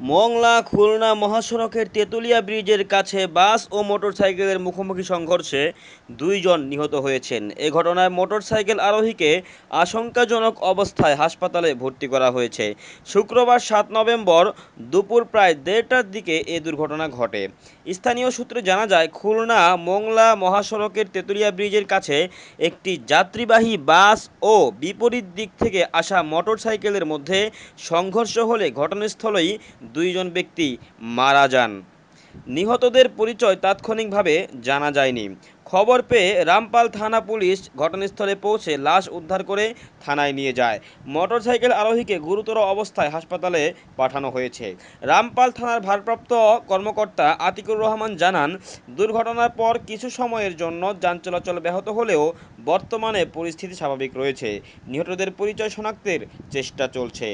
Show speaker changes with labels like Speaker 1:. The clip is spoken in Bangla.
Speaker 1: মংলা, খুলনা মহাসড়কের তেতুলিয়া ব্রিজের কাছে বাস ও মোটরসাইকেলের মুখোমুখি সংঘর্ষে দুইজন নিহত হয়েছেন। এ ঘটনায় মোটরসাইকেল আরোহীকে আশঙ্কাজনক অবস্থায় হাসপাতালে ভর্তি করা হয়েছে। শুক্রবার সাত নভেম্বর দুপুর প্রায় দেড়টার দিকে এ দুর্ঘটনা ঘটে। স্থানীয় সূত্রে জানা যায়, খুলনা, মোংলা মহাসড়কের তেতুলিয়া ব্রিজের কাছে একটি যাত্রীবাহী বাস ও বিপরীত দিক থেকে আসা মোটরসাইকেলের মধ্যে সংঘর্ষ হলে ঘটনাস্থলেই দুইজন ব্যক্তি মারা যান। নিহতদের পরিচয় তাৎক্ষণিকভাবে জানা যায়নি। খবর পেয়ে রামপাল থানা পুলিশ ঘটনাস্থলে পৌঁছে লাশ উদ্ধার করে থানায় নিয়ে যায়। মোটরসাইকেল আরোহীকে গুরুতর অবস্থায় হাসপাতালে পাঠানো হয়েছে। রামপাল থানার ভারপ্রাপ্ত কর্মকর্তা আতিকুর রহমান জানান, দুর্ঘটনার পর কিছু সময়ের জন্য যান চলাচল ব্যাহত হলেও বর্তমানে পরিস্থিতি স্বাভাবিক রয়েছে। নিহতদের পরিচয় শনাক্তের চেষ্টা চলছে।